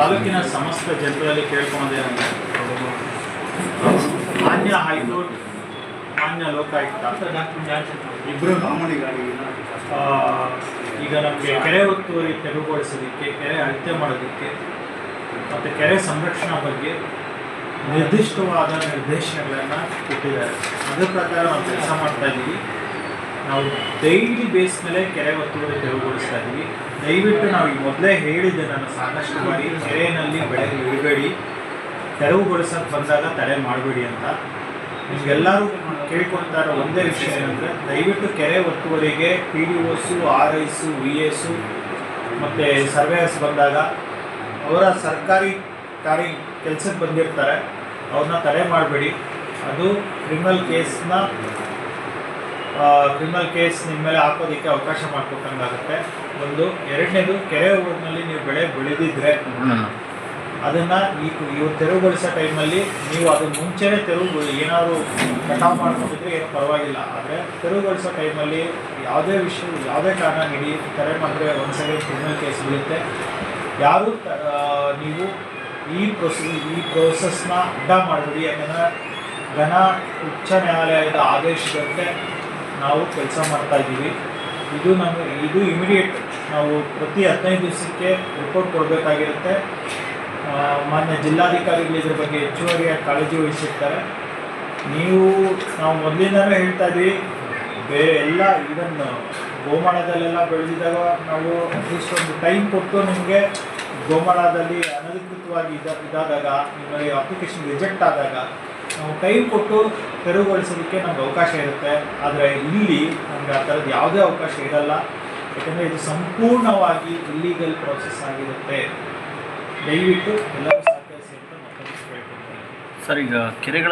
ತಾಲೂಕಿನ ಸಮಸ್ತ ಜನರಲ್ಲಿ ಕೇಳ್ಕೊಳೋದೇನಂದ್ರೆ ಮಾನ್ಯ ಹೈಕೋರ್ಟ್ ಮಾನ್ಯ ಲೋಕಾಯುಕ್ತ ಇಬ್ಬರು ಈಗ ನಮಗೆ ಕೆರೆ ಒತ್ತುವರಿ ತೆರವುಗೊಳಿಸೋದಕ್ಕೆ ಕೆರೆ ಅಳತೆ ಮಾಡೋದಕ್ಕೆ ಮತ್ತು ಕೆರೆ ಸಂರಕ್ಷಣಾ ಬಗ್ಗೆ ನಿರ್ದಿಷ್ಟವಾದ ನಿರ್ದೇಶನಗಳನ್ನು ಕೊಟ್ಟಿದ್ದಾರೆ. ಅದರ ಪ್ರಕಾರ ನಾವು ಕೆಲಸ ಮಾಡ್ತಾ ಇದ್ದೀವಿ ನಾವು ಡೈಲಿ ಬೇಸ್ ಮೇಲೆ ಕೆರೆ ಒತ್ತುವರಿ ತೆರವುಗೊಳಿಸ್ತಾ ಇದ್ದೀವಿ. ದಯವಿಟ್ಟು ನಾವು ಈ ಮೊದಲೇ ಹೇಳಿದ್ದೆ ನಾನು ಸಾಕಷ್ಟು ಬಾರಿ, ಕೆರೆಯಲ್ಲಿ ಬೆಳೆ ಇಡಬೇಡಿ ತೆರವುಗೊಳಿಸೋಕೆ ಬಂದಾಗ ತಡೆ ಮಾಡಬೇಡಿ ಅಂತ. ನಿಮಗೆಲ್ಲರೂ ಕೇಳ್ಕೊಳ್ತಾ ಇರೋ ಒಂದೇ ವಿಷಯ ಏನಂದರೆ, ದಯವಿಟ್ಟು ಕೆರೆ ಒತ್ತುವರಿಗೆ P D Os R Is V S ಮತ್ತು ಸರ್ವೇಯರ್ಸ್ ಬಂದಾಗ ಅವರ ಸರ್ಕಾರಿ ಕಾರ್ಯ ಕೆಲಸಕ್ಕೆ ಬಂದಿರ್ತಾರೆ. ಅವ್ರನ್ನ ತಡೆ ಮಾಡಬೇಡಿ. ಅದು ಕ್ರಿಮಿನಲ್ ಕೇಸ್ನ ಕ್ರಿಮಿನಲ್ ಕೇಸ್ ನಿಮ್ಮ ಮೇಲೆ ಹಾಕೋದಕ್ಕೆ ಅವಕಾಶ ಮಾಡಿಕೊಟ್ಟಂಗಾಗುತ್ತೆ. ಒಂದು ಎರಡನೇದು ಕೆರೆ ಊರಿನಲ್ಲಿ ನೀವು ಬೆಳೆ ಬೆಳೆದಿದ್ರೆ ಅದನ್ನು ಈ ಇವ್ರು ತೆರವುಗೊಳಿಸೋ ಟೈಮಲ್ಲಿ ನೀವು ಅದನ್ನ ಮುಂಚೆನೇ ತೆರವು ಏನಾದರೂ ಕಟಾವು ಮಾಡ್ಕೊಂಡಿದ್ರೆ ಏನು ಪರವಾಗಿಲ್ಲ. ಆದರೆ ತೆರವುಗೊಳಿಸೋ ಟೈಮಲ್ಲಿ ಯಾವುದೇ ವಿಷಯ ಯಾವುದೇ ಕಾರಣ ನೀಡಿ ಕರೆ ಮಾಡಿದ್ರೆ ಒಂದು ಸೆಕೆಂಡ್ ಕ್ರಿಮಿನಲ್ ಕೇಸ್ ಬೀಳುತ್ತೆ. ಯಾರು ನೀವು ಈ ಪ್ರೊಸೆ ಈ ಪ್ರೋಸೆಸ್ನ ಅಡ್ಡ ಮಾಡಬೇಡಿ ಯಾಕಂದರೆ ಘನ ಉಚ್ಚ ನ್ಯಾಯಾಲಯದ ಆದೇಶದಂತೆ ನಾವು ಕೆಲಸ ಮಾಡ್ತಾ ಇದ್ದೀವಿ. ಇದು ನಮಗೆ, ಇದು ಇಮಿಡಿಯೇಟ್ ನಾವು ಪ್ರತಿ ಹದಿನೈದು ದಿವಸಕ್ಕೆ ರಿಪೋರ್ಟ್ ಕೊಡಬೇಕಾಗಿರುತ್ತೆ. ಮಾನ್ಯ ಜಿಲ್ಲಾಧಿಕಾರಿಗಳು ಇದ್ರ ಬಗ್ಗೆ ಹೆಚ್ಚುವರಿಯಾಗಿ ಕಾಳಜಿ ವಹಿಸಿರ್ತಾರೆ. ನೀವು, ನಾವು ಮೊದಲಿಂದಲೇ ಹೇಳ್ತಾ ಇದ್ದೀವಿ ಬೇ ಎಲ್ಲ ಈವನ್ ಗೋಮಾಳದಲ್ಲೆಲ್ಲ ಬೆಳೆದಿದ್ದಾಗ ನಾವು ಅಟ್ಲೀಸ್ಟ್ ಒಂದು ಟೈಮ್ ಕೊಟ್ಟು ನಿಮಗೆ ಗೋಮಾಳದಲ್ಲಿ ಅನಧಿಕೃತವಾಗಿ ಇದ, ಇದಾದಾಗ, ನಿಮಗೆ ಅಪ್ಲಿಕೇಶನ್ ರಿಜೆಕ್ಟ್ ಆದಾಗ ನಾವು ಟೈಮ್ ಕೊಟ್ಟು ತೆರವುಗೊಳಿಸೋದಕ್ಕೆ ನಮ್ಗೆ ಅವಕಾಶ ಇರುತ್ತೆ. ಆದರೆ ಇಲ್ಲಿ ನಮಗೆ ಆ ಥರದ್ದು ಯಾವುದೇ ಅವಕಾಶ ಇರಲ್ಲ. ಯಾಕಂದರೆ ಇದು ಸಂಪೂರ್ಣವಾಗಿ ಇಲ್ಲೀಗಲ್ ಪ್ರಾಸೆಸ್ ಆಗಿರುತ್ತೆ. ದಯವಿಟ್ಟು ಎಲ್ಲರೂ ಸಹಕರಿಸಿ ಅಂತ ಸರ್, ಈಗ ಕೆರೆಗಳ